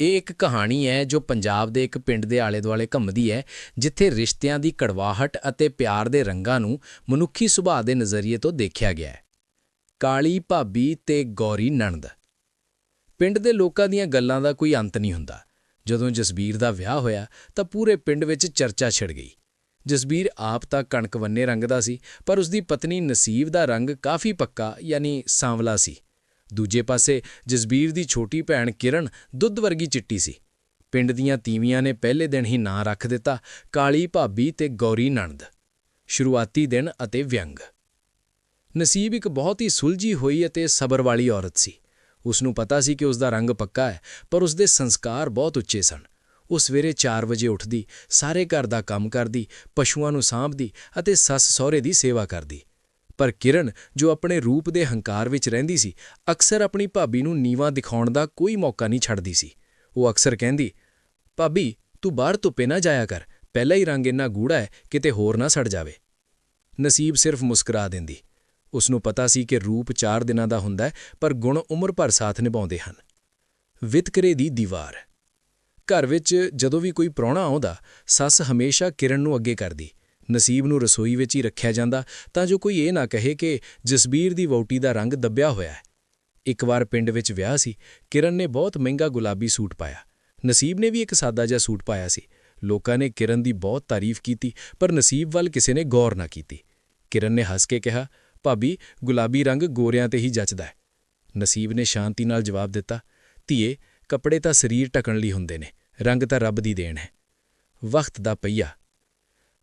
ਇਹ ਇੱਕ ਕਹਾਣੀ ਹੈ ਜੋ ਪੰਜਾਬ ਦੇ ਇੱਕ ਪਿੰਡ ਦੇ ਆਲੇ-ਦੁਆਲੇ ਘੁੰਮਦੀ ਹੈ, ਜਿੱਥੇ ਰਿਸ਼ਤਿਆਂ ਦੀ ਕੜਵਾਹਟ ਅਤੇ ਪਿਆਰ ਦੇ ਰੰਗਾਂ ਨੂੰ ਮਨੁੱਖੀ ਸੁਭਾਅ ਦੇ ਨਜ਼ਰੀਏ ਤੋਂ ਦੇਖਿਆ ਗਿਆ ਹੈ। ਕਾਲੀ ਭਾਬੀ ਤੇ ਗੌਰੀ ਨਣਦ। ਪਿੰਡ ਦੇ ਲੋਕਾਂ ਦੀਆਂ ਗੱਲਾਂ ਦਾ ਕੋਈ ਅੰਤ ਨਹੀਂ ਹੁੰਦਾ। ਜਦੋਂ ਜਸਬੀਰ ਦਾ ਵਿਆਹ ਹੋਇਆ, ਤਾਂ ਪੂਰੇ ਪਿੰਡ ਵਿੱਚ ਚਰਚਾ ਛਿੜ ਗਈ। ਜਸਬੀਰ ਆਪ ਤਾਂ ਕਣਕ ਵੰਨੇ ਰੰਗ ਦਾ ਸੀ, ਪਰ ਉਸਦੀ ਪਤਨੀ ਨਸੀਬ ਦਾ ਰੰਗ ਕਾਫੀ ਪੱਕਾ, ਯਾਨੀ ਸਾਂਵਲਾ ਸੀ। ਦੂਜੇ ਪਾਸੇ ਜਸਬੀਰ ਦੀ ਛੋਟੀ ਭੈਣ ਕਿਰਨ ਦੁੱਧ ਵਰਗੀ ਚਿੱਟੀ ਸੀ। ਪਿੰਡ ਦੀਆਂ ਤੀਵੀਆਂ ਨੇ ਪਹਿਲੇ ਦਿਨ ਹੀ ਨਾਂ ਰੱਖ ਦਿੱਤਾ, ਕਾਲੀ ਭਾਬੀ ਤੇ ਗੌਰੀ ਨਣਦ। ਸ਼ੁਰੂਆਤੀ ਦਿਨ ਅਤੇ ਵਿਅੰਗ। ਨਸੀਬ ਇੱਕ ਬਹੁਤ ਹੀ ਸੁਲਝੀ ਹੋਈ ਅਤੇ ਸਬਰ ਵਾਲੀ ਔਰਤ ਸੀ। ਉਸ ਨੂੰ ਪਤਾ ਸੀ ਕਿ ਉਸ ਦਾ ਰੰਗ ਪੱਕਾ ਹੈ, ਪਰ ਉਸ ਦੇ ਸੰਸਕਾਰ ਬਹੁਤ ਉੱਚੇ ਸਨ। ਉਹ ਸਵੇਰੇ 4 ਵਜੇ ਉੱਠਦੀ, ਸਾਰੇ ਘਰ ਦਾ ਕੰਮ ਕਰਦੀ, ਪਸ਼ੂਆਂ ਨੂੰ ਸਾਂਭਦੀ ਅਤੇ ਸੱਸ ਸਹੁਰੇ ਦੀ ਸੇਵਾ ਕਰਦੀ। ਪਰ ਕਿਰਨ, ਜੋ ਆਪਣੇ ਰੂਪ ਦੇ ਹੰਕਾਰ ਵਿੱਚ ਰਹਿੰਦੀ ਸੀ, ਅਕਸਰ ਆਪਣੀ ਭਾਬੀ ਨੂੰ ਨੀਵਾ ਦਿਖਾਉਣ ਦਾ ਕੋਈ ਮੌਕਾ ਨਹੀਂ ਛੱਡਦੀ ਸੀ। ਉਹ ਅਕਸਰ ਕਹਿੰਦੀ, ਭਾਬੀ, ਤੂੰ ਬਾਹਰ ਧੁੱਪੇ ਨਾ ਜਾਇਆ ਕਰ, ਪਹਿਲਾਂ ਹੀ ਰੰਗ ਇੰਨਾ ਗੂੜਾ ਹੈ, ਕਿਤੇ ਹੋਰ ਨਾ ਸੜ ਜਾਵੇ। ਨਸੀਬ ਸਿਰਫ ਮੁਸਕਰਾ ਦਿੰਦੀ। ਉਸ ਨੂੰ ਪਤਾ ਸੀ ਕਿ ਰੂਪ 4 ਦਿਨਾਂ ਦਾ ਹੁੰਦਾ ਪਰ ਗੁਣ ਉਮਰ ਭਰ ਸਾਥ ਨਿਭਾਉਂਦੇ ਹਨ। ਵਿਤਕਰੇ ਦੀ ਦੀਵਾਰ। ਘਰ ਵਿੱਚ ਜਦੋਂ ਵੀ ਕੋਈ ਪ੍ਰਾਹੁਣਾ ਆਉਂਦਾ, ਸੱਸ ਹਮੇਸ਼ਾ ਕਿਰਨ ਨੂੰ ਅੱਗੇ ਕਰਦੀ। ਨਸੀਬ ਨੂੰ ਰਸੋਈ ਵਿੱਚ ਹੀ ਰੱਖਿਆ ਜਾਂਦਾ, ਤਾਂ ਜੋ ਕੋਈ ਇਹ ਨਾ ਕਹੇ ਕਿ ਜਸਬੀਰ ਦੀ ਵਹੁਟੀ ਦਾ ਰੰਗ ਦੱਬਿਆ ਹੋਇਆ ਹੈ। ਇੱਕ ਵਾਰ ਪਿੰਡ ਵਿੱਚ ਵਿਆਹ ਸੀ, ਕਿਰਨ ਨੇ ਬਹੁਤ ਮਹਿੰਗਾ ਗੁਲਾਬੀ ਸੂਟ ਪਾਇਆ। ਨਸੀਬ ਨੇ ਵੀ ਇੱਕ ਸਾਦਾ ਜਿਹਾ ਸੂਟ ਪਾਇਆ ਸੀ। ਲੋਕਾਂ ਨੇ ਕਿਰਨ ਦੀ ਬਹੁਤ ਤਾਰੀਫ ਕੀਤੀ, ਪਰ ਨਸੀਬ ਵੱਲ ਕਿਸੇ ਨੇ ਗੌਰ ਨਾ ਕੀਤੀ। ਕਿਰਨ ਨੇ ਹੱਸ ਕੇ ਕਿਹਾ, ਭਾਬੀ, ਗੁਲਾਬੀ ਰੰਗ ਗੋਰਿਆਂ ਤੇ ਹੀ ਜੱਚਦਾ ਹੈ। ਨਸੀਬ ਨੇ ਸ਼ਾਂਤੀ ਨਾਲ ਜਵਾਬ ਦਿੱਤਾ, ਧੀਏ, ਕੱਪੜੇ ਤਾਂ ਸਰੀਰ ਢਕਣ ਲਈ ਹੁੰਦੇ ਨੇ, ਰੰਗ ਤਾਂ ਰੱਬ ਦੀ ਦੇਣ ਹੈ। ਵਕਤ ਦਾ ਪਈਆ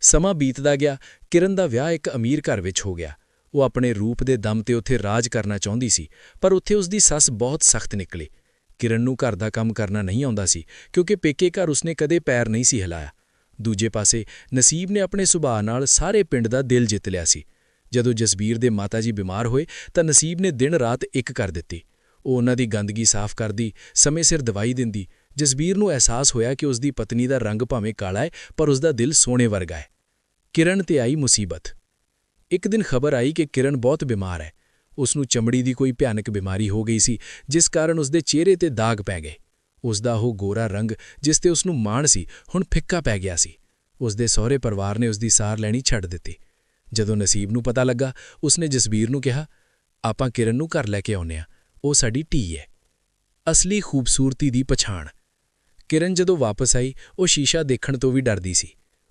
ਸਮਾਂ ਬੀਤਦਾ ਗਿਆ, ਕਿਰਨ ਦਾ ਵਿਆਹ ਇੱਕ ਅਮੀਰ ਘਰ ਵਿੱਚ ਹੋ ਗਿਆ। ਉਹ ਆਪਣੇ ਰੂਪ ਦੇ ਦਮ ਤੇ ਉੱਥੇ ਰਾਜ ਕਰਨਾ ਚਾਹੁੰਦੀ ਸੀ, ਪਰ ਉੱਥੇ ਉਸ ਦੀ ਸੱਸ ਬਹੁਤ ਸਖਤ ਨਿਕਲੀ। ਕਿਰਨ ਨੂੰ ਘਰ ਦਾ ਕੰਮ ਕਰਨਾ ਨਹੀਂ ਆਉਂਦਾ ਸੀ, ਕਿਉਂਕਿ ਪੇਕੇ ਘਰ ਉਸਨੇ ਕਦੇ ਪੈਰ ਨਹੀਂ ਸੀ ਹਿਲਾਇਆ। ਦੂਜੇ ਪਾਸੇ, ਨਸੀਬ ਨੇ ਆਪਣੇ ਸੁਭਾਅ ਨਾਲ ਸਾਰੇ ਪਿੰਡ ਦਾ ਦਿਲ ਜਿੱਤ ਲਿਆ ਸੀ। ਜਦੋਂ ਜਸਬੀਰ ਦੇ ਮਾਤਾ ਜੀ ਬਿਮਾਰ ਹੋਏ, ਤਾਂ ਨਸੀਬ ਨੇ ਦਿਨ ਰਾਤ ਇੱਕ ਕਰ ਦਿੱਤੀ। ਉਹ ਉਹਨਾਂ ਦੀ ਗੰਦਗੀ ਸਾਫ਼ ਕਰਦੀ, ਸਮੇਂ ਸਿਰ ਦਵਾਈ ਦਿੰਦੀ। ਜਸਬੀਰ ਨੂੰ ਅਹਿਸਾਸ ਹੋਇਆ ਕਿ ਉਸ ਦੀ ਪਤਨੀ ਦਾ ਰੰਗ ਭਾਵੇਂ ਕਾਲਾ ਹੈ, ਪਰ ਉਸ ਦਾ ਦਿਲ ਸੋਨੇ ਵਰਗਾ ਹੈ। ਕਿਰਨ ਤੇ ਆਈ ਮੁਸੀਬਤ। ਇੱਕ ਦਿਨ ਖਬਰ ਆਈ ਕਿ ਕਿਰਨ ਬਹੁਤ ਬਿਮਾਰ ਹੈ। ਉਸ ਨੂੰ ਚਮੜੀ ਦੀ ਕੋਈ ਭਿਆਨਕ ਬਿਮਾਰੀ ਹੋ ਗਈ ਸੀ, ਜਿਸ ਕਾਰਨ ਉਸ ਦੇ ਚਿਹਰੇ ਤੇ ਦਾਗ ਪੈ ਗਏ। ਉਸ ਦਾ ਉਹ ਗੋਰਾ ਰੰਗ, ਜਿਸ ਤੇ ਉਸ ਨੂੰ ਮਾਣ ਸੀ, ਹੁਣ ਫਿੱਕਾ ਪੈ ਗਿਆ ਸੀ। ਉਸ ਦੇ ਸਹੁਰੇ ਪਰਿਵਾਰ ਨੇ ਉਸ ਦੀ ਸਾਰ ਲੈਣੀ ਛੱਡ ਦਿੱਤੀ। ਜਦੋਂ ਨਸੀਬ ਨੂੰ ਪਤਾ ਲੱਗਾ, ਉਸਨੇ ਜਸਬੀਰ ਨੂੰ ਕਿਹਾ, ਆਪਾਂ ਕਿਰਨ ਨੂੰ ਘਰ ਲੈ ਕੇ ਆਉਨੇ ਆ ਉਹ ਸਾਡੀ ਧੀ ਹੈ। ਅਸਲੀ ਖੂਬਸੂਰਤੀ ਦੀ ਪਛਾਣ। ਕਿਰਨ ਜਦੋਂ ਵਾਪਸ ਆਈ, ਉਹ ਸ਼ੀਸ਼ਾ ਦੇਖਣ ਤੋਂ ਵੀ ਡਰਦੀ ਸੀ।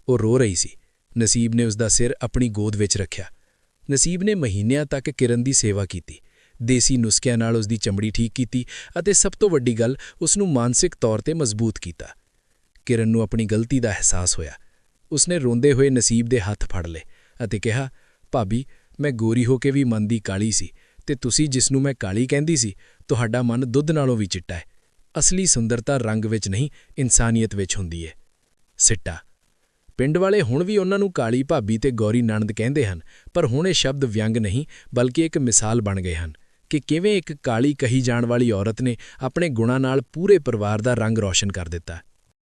ਉਹ ਰੋ ਰਹੀ ਸੀ। ਨਸੀਬ ਨੇ ਉਸ ਦਾ ਸਿਰ ਆਪਣੀ ਗੋਦ ਵਿੱਚ ਰੱਖਿਆ। ਨਸੀਬ ਨੇ ਮਹੀਨਿਆਂ ਤੱਕ ਕਿਰਨ ਦੀ ਸੇਵਾ ਕੀਤੀ। ਦੇਸੀ ਨੁਸਖਿਆਂ ਨਾਲ ਉਸ ਦੀ ਚਮੜੀ ਠੀਕ ਕੀਤੀ ਅਤੇ ਸਭ ਤੋਂ ਵੱਡੀ ਗੱਲ ਉਸ ਨੂੰ ਮਾਨਸਿਕ ਤੌਰ ਤੇ ਮਜ਼ਬੂਤ ਕੀਤਾ। ਕਿਰਨ ਨੂੰ ਆਪਣੀ ਗਲਤੀ ਦਾ ਅਹਿਸਾਸ ਹੋਇਆ। ਉਸਨੇ ਰੋਂਦੇ ਹੋਏ ਨਸੀਬ ਦੇ ਹੱਥ ਫੜ ਲਏ ਅਤੇ ਕਿਹਾ, ਭਾਬੀ, ਮੈਂ ਗੋਰੀ ਹੋ ਕੇ ਵੀ ਮਨ ਦੀ ਕਾਲੀ ਸੀ ਤੇ ਤੁਸੀਂ ਜਿਸ ਨੂੰ ਮੈਂ ਕਾਲੀ ਕਹਿੰਦੀ ਸੀ, ਤੁਹਾਡਾ ਮਨ ਦੁੱਧ ਨਾਲੋਂ ਵੀ ਚਿੱਟਾ ਹੈ। ਅਸਲੀ ਸੁੰਦਰਤਾ ਰੰਗ ਵਿੱਚ ਨਹੀਂ, ਇਨਸਾਨੀਅਤ ਵਿੱਚ ਹੁੰਦੀ ਹੈ। ਸਿੱਟਾ ਪਿੰਡ ਵਾਲੇ ਹੁਣ ਵੀ ਉਹਨਾਂ ਨੂੰ ਕਾਲੀ ਭਾਬੀ ਤੇ ਗੌਰੀ ਨਣਦ ਕਹਿੰਦੇ ਹਨ, ਪਰ ਹੁਣ ਇਹ ਸ਼ਬਦ ਵਿਅੰਗ ਨਹੀਂ, ਬਲਕਿ ਇੱਕ ਮਿਸਾਲ ਬਣ ਗਏ ਹਨ ਕਿ ਕਿਵੇਂ ਇੱਕ ਕਾਲੀ ਕਹੀ ਜਾਣ ਵਾਲੀ ਔਰਤ ਨੇ ਆਪਣੇ ਗੁਣਾਂ ਨਾਲ ਪੂਰੇ ਪਰਿਵਾਰ ਦਾ ਰੰਗ ਰੌਸ਼ਨ ਕਰ ਦਿੱਤਾ।